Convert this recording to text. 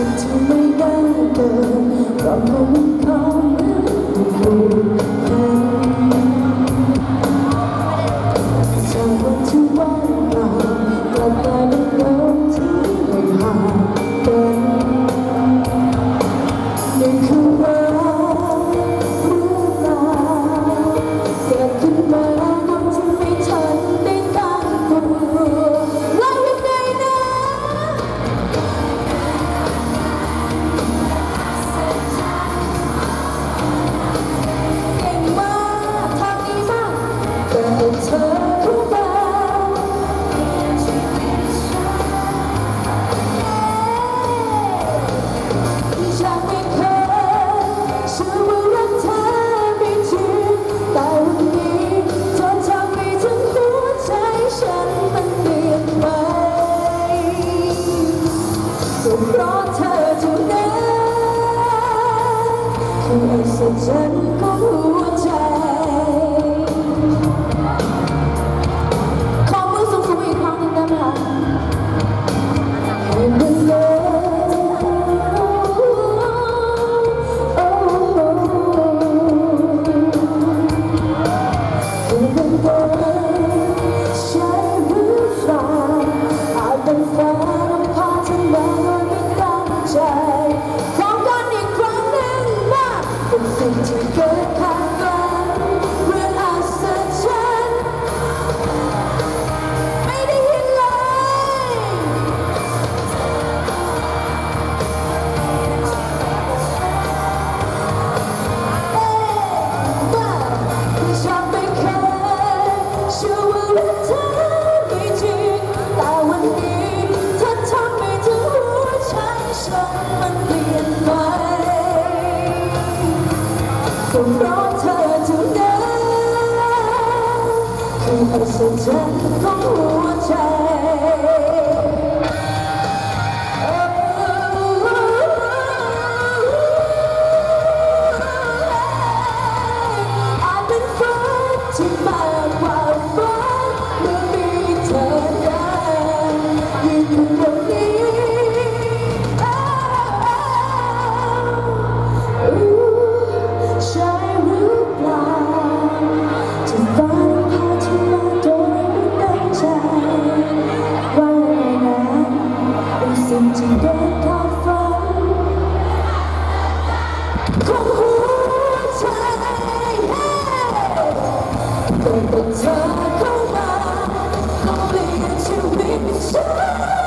ฉันจะไม่ได้เดินเพามเธอนั้เขาไม่รู้ Send me who I Don't. สุดท้ายของหัวใจอาจเป็นฟ้าที่มากกว่าฟ้า Don't try to lie, make it to make me sure.